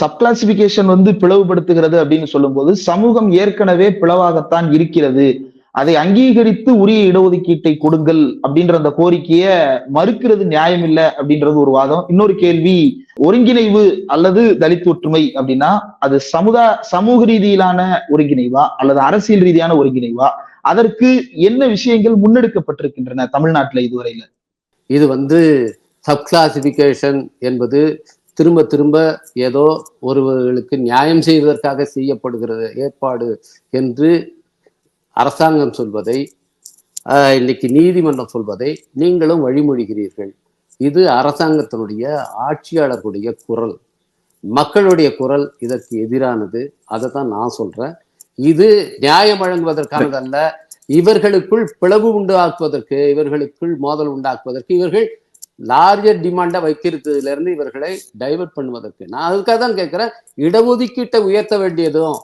Sub classification வந்து பிளவுபடுத்துகிறது அப்படின்னு சொல்லும்போது சமூகம் ஏற்கனவே பிளவாகத்தான் இருக்கிறது. அதை அங்கீகரித்து உரிய இடஒதுக்கீட்டை கொடுங்கள் அப்படின்ற அந்த கோரிக்கைய மறுக்கிறது நியாயம் இல்லை அப்படின்றது ஒரு வாதம். இன்னொரு கேள்வி ஒருங்கிணைவு அல்லது தலித் ஒற்றுமை அப்படின்னா அது சமுதா சமூக ரீதியிலான ஒருங்கிணைவா அல்லது அரசியல் ரீதியான ஒருங்கிணைவா? அதற்கு என்ன விஷயங்கள் முன்னெடுக்கப்பட்டிருக்கின்றன தமிழ்நாட்டுல இதுவரையில? இது வந்து சப் கிளாசிபிகேஷன் என்பது திரும்ப திரும்ப ஏதோ ஒருவர்களுக்கு நியாயம் செய்வதற்காக செய்யப்படுகிறது ஏற்பாடு என்று அரசாங்கம் சொல்வதை இன்னைக்கு நீதிமன்றம் சொல்வதை நீங்களும் வழிமொழிகிறீர்கள். இது அரசாங்கத்தினுடைய ஆட்சியாளர்களுடைய குரல். மக்களுடைய குரல் இதற்கு எதிரானது. அதை தான் நான் சொல்றேன். இது நியாயம் வழங்குவதற்கானதல்ல. இவர்களுக்குள் பிளவு உண்டாக்குவதற்கு இவர்களுக்குள் மோதல் உண்டாக்குவதற்கு இவர்கள் லார்ஜர் டிமாண்டை வைத்திருக்கிறதுலேருந்து இருந்து இவர்களை டைவர்ட் பண்ணுவதற்கு. நான் அதுக்காக தான் கேட்குறேன் இடஒதுக்கீட்டை உயர்த்த வேண்டியதும்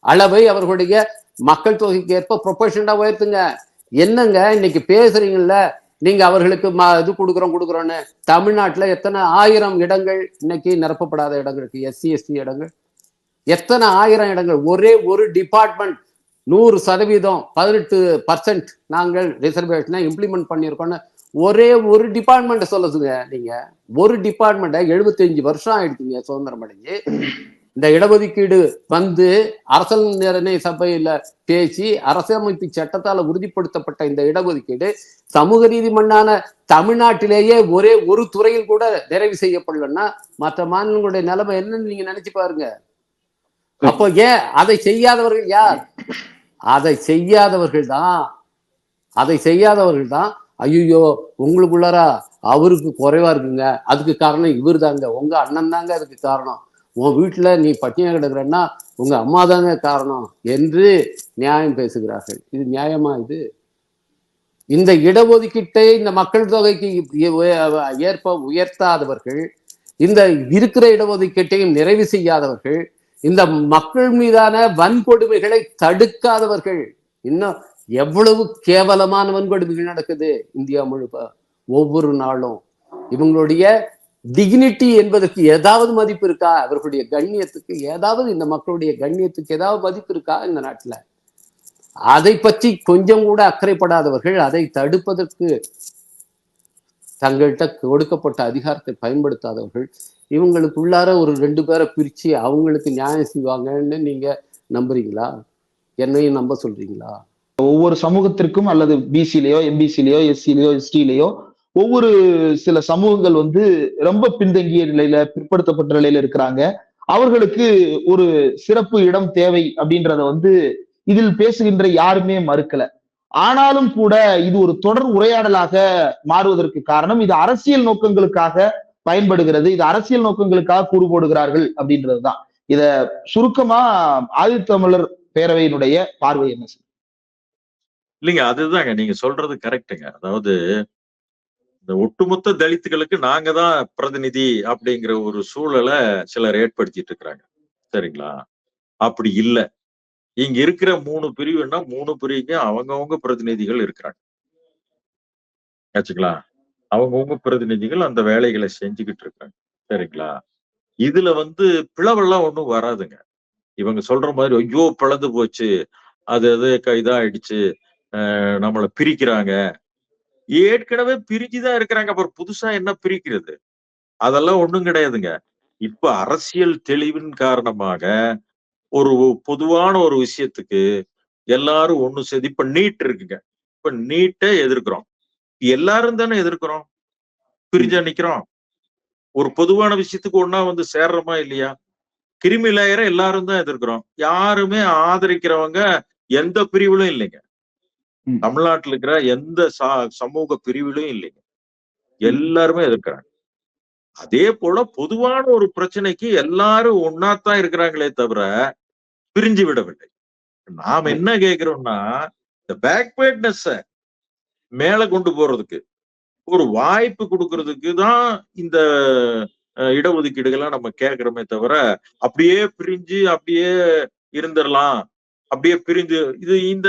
அளவை அவர்களுடைய மக்கள் தொகைக்கு ஏற்ப ப்ரொபஷனாக உயர்த்துங்க. என்னங்க இன்னைக்கு பேசுறீங்கல்ல நீங்க அவர்களுக்கு ம- இது கொடுக்குறோம் கொடுக்குறோன்னு. தமிழ்நாட்டில் எத்தனை ஆயிரம் இடங்கள் இன்னைக்கு நிரப்பப்படாத இடங்கள் இருக்கு? எஸ்சி எஸ்டி இடங்கள். எத்தனை ஆயிரம் இடங்கள்? ஒரே ஒரு டிபார்ட்மெண்ட் நூறு சதவீதம் பதினெட்டு பர்சன்ட் நாங்கள் ரிசர்வேஷனை இம்ப்ளிமெண்ட் பண்ணியிருக்கோம்னு ஒரே ஒரு டிபார்ட்மெண்ட் சொல்லுங்க நீங்க. ஒரு டிபார்ட்மெண்ட்டை எழுபத்தஞ்சு வருஷம் ஆயிடுச்சுங்க சுதந்திரம் அடைஞ்சு. இந்த இடஒதுக்கீடு வந்து அரசல் நிர்ணய சபையில பேசி அரசமைப்பு சட்டத்தால உறுதிப்படுத்தப்பட்ட இந்த இடஒதுக்கீடு சமூக நீதி மண்ணான தமிழ்நாட்டிலேயே ஒரே ஒரு துறையில் கூட நிறைவு செய்யப்படலன்னா மற்ற மாநிலங்களுடைய நிலைமை என்னன்னு நீங்க நினைச்சு பாருங்க. அப்போ ஏன் அதை செய்யாதவர்கள் யார்? அதை செய்யாதவர்கள் தான். அதை செய்யாதவர்கள் தான் ஐயோ உங்களுக்குள்ளாரா அவருக்கு குறைவா இருக்குங்க. அதுக்கு காரணம் இவர் தாங்க உங்க அண்ணன் தாங்க அதுக்கு காரணம். உன் வீட்டுல நீ பட்டினியா கிடக்குறன்னா உங்க அம்மா தாங்க காரணம் என்று நியாயம் பேசுகிறார்கள். இது நியாயமா இது? இந்த இடஒதுக்கீட்டை இந்த மக்கள் தொகைக்கு ஏற்ப உயர்த்தாதவர்கள் இந்த இருக்கிற இடஒதுக்கீட்டையும் நிறைவு செய்யாதவர்கள் இந்த மக்கள் மீதான வன்கொடுமைகளை தடுக்காதவர்கள் இன்னும் எவ்வளவு கேவலமான வன்கொடுமைகள் நடக்குது இந்தியா முழுக்க ஒவ்வொரு நாளும். இவங்களுடைய டிக்னிட்டி என்பதற்கு ஏதாவது மதிப்பு இருக்கா? அவர்களுடைய கண்ணியத்துக்கு ஏதாவது இந்த மக்களுடைய கண்ணியத்துக்கு ஏதாவது மதிப்பு இருக்கா இந்த நாட்டுல? அதை பற்றி கொஞ்சம் கூட அக்கறைப்படாதவர்கள் அதை தடுப்பதற்கு தங்கள்கிட்ட கொடுக்கப்பட்ட அதிகாரத்தை பயன்படுத்தாதவர்கள். இவங்களுக்கு உள்ளார ஒரு ரெண்டு பேரை பிரிச்சு அவங்களுக்கு நியாயம் செய்வாங்கன்னு நீங்க நம்புறீங்களா? என்னையும் நம்ப சொல்றீங்களா? ஒவ்வொரு சமூகத்திற்கும் அல்லது பிசிலேயோ எம்பிசிலேயோ எஸ்சிலேயோ எஸ்டிலேயோ ஒவ்வொரு சில சமூகங்கள் வந்து ரொம்ப பின்தங்கிய நிலையில பிற்படுத்தப்பட்ட நிலையில இருக்கிறாங்க. அவர்களுக்கு ஒரு சிறப்பு இடம் தேவை அப்படின்றத வந்து இதில் பேசுகின்ற யாருமே மறுக்கல. ஆனாலும் கூட இது ஒரு தொடர் உரையாடலாக மாறுவதற்கு காரணம் இது அரசியல் நோக்கங்களுக்காக பயன்படுகிறது இது அரசியல் நோக்கங்களுக்காக கூறு போடுகிறார்கள் அப்படின்றதுதான். இத சுருக்கமா ஆதித்தமிழர் பேரவையினுடைய பார்வை என்ன சார்? இல்லைங்க அதுதாங்க. நீங்க சொல்றது கரெக்டுங்க அதாவது இந்த ஒட்டுமொத்த தலித்துகளுக்கு நாங்க தான் பிரதிநிதி அப்படிங்கிற ஒரு சூழலை சிலர் ஏற்படுத்திட்டு இருக்கிறாங்க. சரிங்களா? அப்படி இல்ல. இங்க இருக்கிற மூணு பிரிவுன்னா மூணு பிரிவுக்கு அவங்கவுங்க பிரதிநிதிகள் இருக்கிறாங்க. ஆச்சுங்களா அவங்கவுங்க பிரதிநிதிகள் அந்த வேலைகளை செஞ்சுக்கிட்டு இருக்காங்க. சரிங்களா? இதுல வந்து பிளவெல்லாம் ஒண்ணும் வராதுங்க. இவங்க சொல்ற மாதிரி ஐயோ பிளந்து போச்சு. அது அது க- இதாயிடுச்சு. நம்மளை பிரிக்கிறாங்க. ஏற்கனவே பிரிஞ்சுதான் இருக்கிறாங்க. அப்புறம் புதுசா என்ன பிரிக்கிறது? அதெல்லாம் ஒண்ணும் கிடையாதுங்க. இப்ப அரசியல் தெளிவின் காரணமாக ஒரு பொதுவான ஒரு விஷயத்துக்கு எல்லாரும் ஒண்ணு சேர்ந்து இப்ப நீட் இருக்குங்க. இப்ப நீட்டை எதிர்க்கிறோம். எல்லாரும் தானே எதிர்க்கிறோம்? பிரிஞ்சா நிக்கிறோம். ஒரு பொதுவான விஷயத்துக்கு ஒண்ணா வந்து சேர்றோமா இல்லையா? கிருமி லேயரை எல்லாரும் தான் எதிர்க்கிறோம். யாருமே ஆதரிக்கிறவங்க எந்த பிரிவிலும் இல்லைங்க. தமிழ்நாட்டுல இருக்கிற எந்த சமூக பிரிவிலும் இல்லைங்க எல்லாருமே எதிர்க்கிறாங்க. அதே போல பொதுவான ஒரு பிரச்சனைக்கு எல்லாரும் ஒன்னாத்தான் இருக்கிறாங்களே தவிர பிரிஞ்சு விடவில்லை. நாம் என்ன கேட்கிறோம்னா இந்த பேக்வேர்ட்னஸ் மேல கொண்டு போறதுக்கு ஒரு வாய்ப்பு கொடுக்கறதுக்கு தான் இந்த இடஒதுக்கீடுகள்லாம் நம்ம கேட்கிறோமே தவிர அப்படியே பிரிஞ்சு அப்படியே இருந்துடலாம். அப்படியே பிரிஞ்சு இது இந்த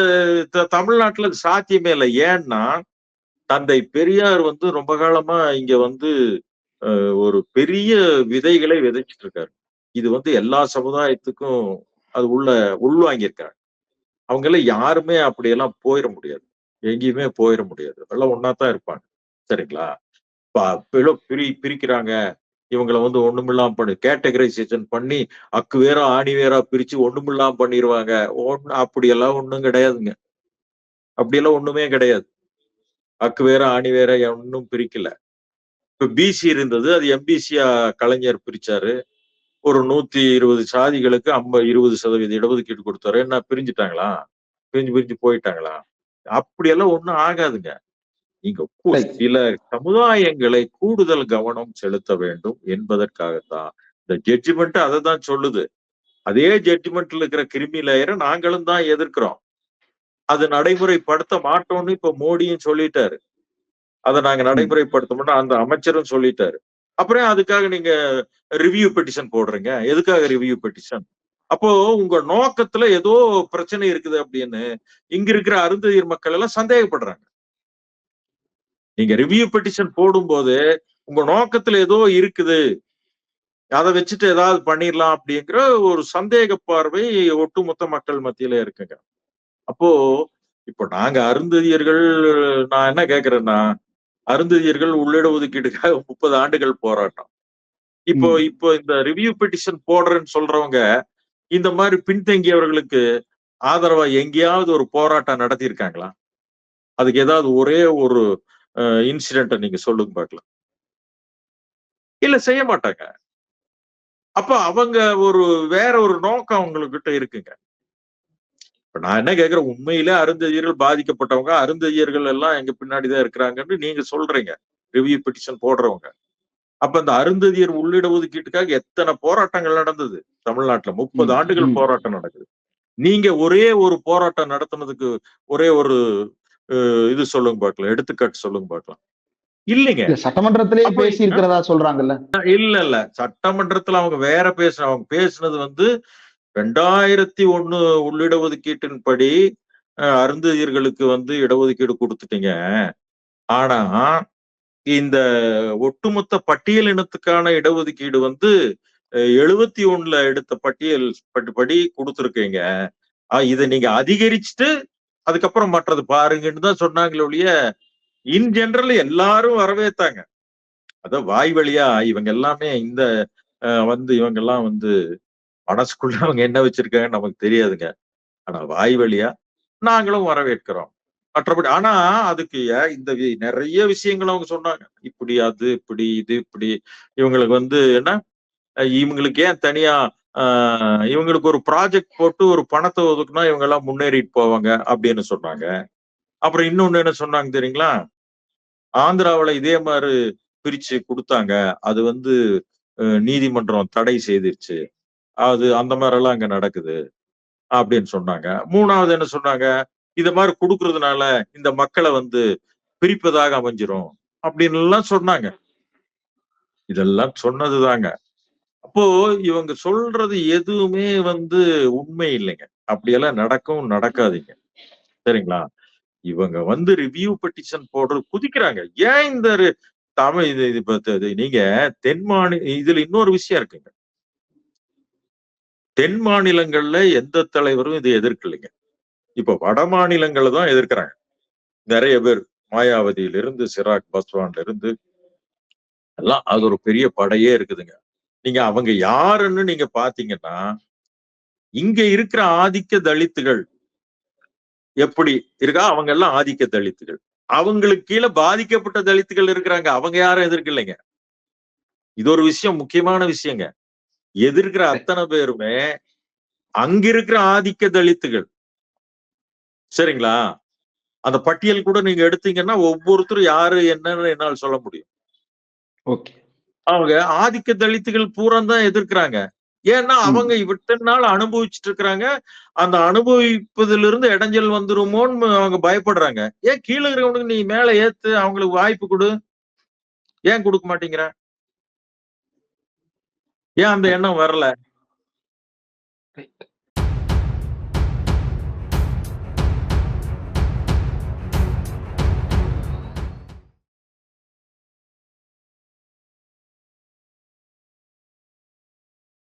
தமிழ்நாட்டுல சாத்தியமே இல்லை. ஏன்னா தந்தை பெரியார் வந்து ரொம்ப காலமா இங்க வந்து ஒரு பெரிய விதைகளை விதைச்சிட்டு இருக்காரு இது வந்து எல்லா சமுதாயத்துக்கும் அது உள்ள உள்வாங்கியிருக்காங்க அவங்க எல்லாம் யாருமே அப்படியெல்லாம் போயிட முடியாது. எங்கேயுமே போயிட முடியாது. எல்லாம் ஒன்னாதான் இருப்பாங்க. சரிங்களா? பிரி பிரிக்கிறாங்க. இவங்களை வந்து ஒண்ணுமில்லாம பண்ணி கேட்டகரைசேஷன் பண்ணி அக்கு வேற ஆணி வேற பிரிச்சு ஒண்ணுமில்லாம பண்ணிடுவாங்க ஒண்ணு அப்படியெல்லாம் ஒண்ணும் கிடையாதுங்க. அப்படியெல்லாம் ஒண்ணுமே கிடையாது. அக்கு வேற ஆணி வேற ஒன்னும் பிரிக்கல. இப்ப பிசி இருந்தது. அது எம்பிசியா கலைஞர் பிரிச்சாரு. ஒரு நூத்தி இருபது சாதிகளுக்கு ஐம்பது இருபது சதவீத இடஒதுக்கீடு கொடுத்தாரு. என்ன பிரிஞ்சுட்டாங்களா? பிரிஞ்சு பிரிஞ்சு போயிட்டாங்களா? அப்படியெல்லாம் ஒன்றும் ஆகாதுங்க. நீங்க கு- Right. சில சமுதாயங்களை கூடுதல் கவனம் செலுத்த வேண்டும் என்பதற்காகத்தான். இந்த ஜட்ஜ்மெண்ட் அதை தான் சொல்லுது. அதே ஜட்ஜ்மெண்ட்ல இருக்கிற கிரிமி லேயரை நாங்களும் தான் எதிர்க்கிறோம். அது நடைமுறைப்படுத்த மாட்டோம்னு இப்ப மோடியும் சொல்லிட்டாரு. அதை நாங்க நடைமுறைப்படுத்த மாட்டோம் அந்த அமைச்சரும் சொல்லிட்டாரு. அப்புறம் அதுக்காக நீங்க ரிவ்யூ பெட்டிஷன் போடுறீங்க. எதுக்காக ரிவ்யூ பெட்டிஷன் அப்போ உங்க நோக்கத்துல ஏதோ பிரச்சனை இருக்குது அப்படின்னு இங்க இருக்கிற அருந்ததியர் மக்கள் எல்லாம் சந்தேகப்படுறாங்க. நீங்க ரிவ்யூ பெட்டிஷன் போடும்போது உங்க நோக்கத்துல ஏதோ இருக்குது. அதை வச்சுட்டு ஏதாவது பண்ணிடலாம் அப்படிங்கிற ஒரு சந்தேக பார்வை ஒட்டுமொத்த மக்கள் மத்தியில இருக்குங்க. அப்போ இப்போ நாங்க அருந்ததியர்கள் நான் என்ன கேக்குறேன்னா அருந்ததியர்கள் உள்ளிட ஒதுக்கீடுக்காக முப்பது ஆண்டுகள் போராட்டம். இப்போ. இப்போ இந்த ரிவ்யூ பெட்டிஷன் போடுறேன்னு சொல்றவங்க இந்த மாதிரி பின்தங்கியவர்களுக்கு ஆதரவா எங்கேயாவது ஒரு போராட்டம் நடத்தியிருக்காங்களா? அதுக்கு ஏதாவது ஒரே ஒரு இன்சிடென்ட்டை நீங்க சொல்லுங்க பார்க்கலாம். இல்ல செய்ய மாட்டாங்க. அப்ப அவங்க ஒரு வேற ஒரு நோக்கம் அவங்ககிட்ட இருக்குங்க. இப்ப நான் என்ன கேக்குறேன் உண்மையிலே அருந்ததியர்கள் பாதிக்கப்பட்டவங்க அருந்ததியர்கள் எல்லாம் எங்க பின்னாடிதான் இருக்கிறாங்கன்னு நீங்க சொல்றீங்க. ரிவ்யூ பெட்டிஷன் போடுறவங்க. அப்ப இந்த அருந்ததியர் உள்ளிட ஒதுக்கீட்டுக்காக எத்தனை போராட்டங்கள் நடந்தது? தமிழ்நாட்டுல முப்பது ஆண்டுகள். போராட்டம் நடக்குது. நீங்க ஒரே ஒரு போராட்டம் நடத்துனதுக்கு ஒரே ஒரு இது சொல்லுங்க பார்க்கலாம் எடுத்துக்காட்டு சொல்லுங்க பார்க்கலாம் இல்லைங்க. இல்ல சட்டமன்றத்திலே பேசி இருக்கிறதா சொல்றாங்கல்ல? இல்ல இல்ல. சட்டமன்றத்துல அவங்க வேற பேசுன அவங்க பேசுனது வந்து ரெண்டாயிரத்தி ஒண்ணு உள்ளிட ஒதுக்கீட்டின்படி அருந்ததியர்களுக்கு வந்து இடஒதுக்கீடு கொடுத்துட்டீங்க. ஆனா இந்த ஒட்டுமொத்த பட்டியல் இனத்துக்கான இடஒதுக்கீடு வந்து எழுபத்தி ஒண்ணுல எடுத்த பட்டியல் படி- கொடுத்துருக்கீங்க. இதை நீங்க அதிகரிச்சுட்டு அதுக்கப்புறம் மற்றது பாருங்கன்னு தான் சொன்னாங்களே ஒழிய இன் ஜெனரல் எல்லாரும் வரவேத்தாங்க. அத வாய் வழியா இவங்க எல்லாமே இந்த வந்து இவங்க எல்லாம் வந்து மனசுக்குள்ள அவங்க என்ன வச்சிருக்காங்கன்னு நமக்கு தெரியாதுங்க. ஆனா வாய் வழியா நாங்களும் வரவேற்கிறோம். மற்றபடி ஆனா அதுக்கு இந்த வி- நிறைய விஷயங்கள் அவங்க சொன்னாங்க. இப்படி அது இப்படி இது இப்படி. இவங்களுக்கு வந்து என்ன இவங்களுக்கு ஏன் தனியா இவங்களுக்கு ஒரு ப்ராஜெக்ட் போட்டு ஒரு பணத்தை ஒதுக்குனா இவங்க எல்லாம் முன்னேறிட்டு போவாங்க அப்படின்னு சொன்னாங்க. அப்புறம் இன்னொன்னு என்ன சொன்னாங்க தெரியுங்களா? ஆந்திராவில் இதே மாதிரி பிரிச்சு கொடுத்தாங்க. அது வந்து நீதிமன்றம் தடை செய்திருச்சு. அது அந்த மாதிரி எல்லாம் அங்க நடக்குது அப்படின்னு சொன்னாங்க. மூணாவது என்ன சொன்னாங்க? இத மாதிரி கொடுக்கறதுனால இந்த மக்களை வந்து பிரிப்பதாக அமைஞ்சிரும் அப்படின்னு எல்லாம் சொன்னாங்க. இதெல்லாம் சொன்னதுதாங்க. அப்போ இவங்க சொல்றது எதுவுமே வந்து உண்மை இல்லைங்க. அப்படியெல்லாம் நடக்கவும் நடக்காதீங்க. சரிங்களா? இவங்க வந்து ரிவ்யூ பெட்டிஷன் போடுறது குதிக்கிறாங்க. ஏன் இந்த தமிழ் இது இது நீங்க தென் மாநில இதுல இன்னொரு விஷயம் இருக்குங்க. தென் மாநிலங்கள்ல எந்த தலைவரும் இதை எதிர்க்கலைங்க. இப்ப வட மாநிலங்களை தான் எதிர்க்கிறாங்க. நிறைய பேர் மாயாவதியில இருந்து சிராக் பஸ்வான்ல இருந்து எல்லாம் அது ஒரு பெரிய படையே இருக்குதுங்க. நீங்க அவங்க யாருன்னு நீங்க பாத்தீங்கன்னா இங்க இருக்கிற ஆதிக்க தலித்துகள் எப்படி இருக்கா? அவங்க எல்லாம் ஆதிக்க தலித்துகள். அவங்களுக்கு கீழே பாதிக்கப்பட்ட தலித்துகள் இருக்கிறாங்க. அவங்க யாரும் எதிர்க்கலைங்க. இது ஒரு விஷயம் முக்கியமான விஷயங்க. எதிர்க்கிற அத்தனை பேருமே அங்க இருக்கிற ஆதிக்க தலித்துகள். சரிங்களா? அந்த பட்டியல் கூட நீங்க எடுத்தீங்கன்னா ஒவ்வொருத்தரும் யாரு என்னன்னு என்னால் சொல்ல முடியும். ஓகே. அவங்க ஆதிக்க தலித்துகள் பூரா தான் எதிர்க்கிறாங்க. ஏன்னா அவங்க இத்தனை நாள் அனுபவிச்சுட்டு இருக்கிறாங்க. அந்த அனுபவிப்பதிலிருந்து இடைஞ்சல் வந்துருமோன்னு அவங்க பயப்படுறாங்க. ஏன் கீழே இருக்கிறவனுக்கு நீ மேல ஏத்து அவங்களுக்கு வாய்ப்பு கொடு? ஏன் கொடுக்க மாட்டேங்கிற? ஏன் அந்த எண்ணம் வரல?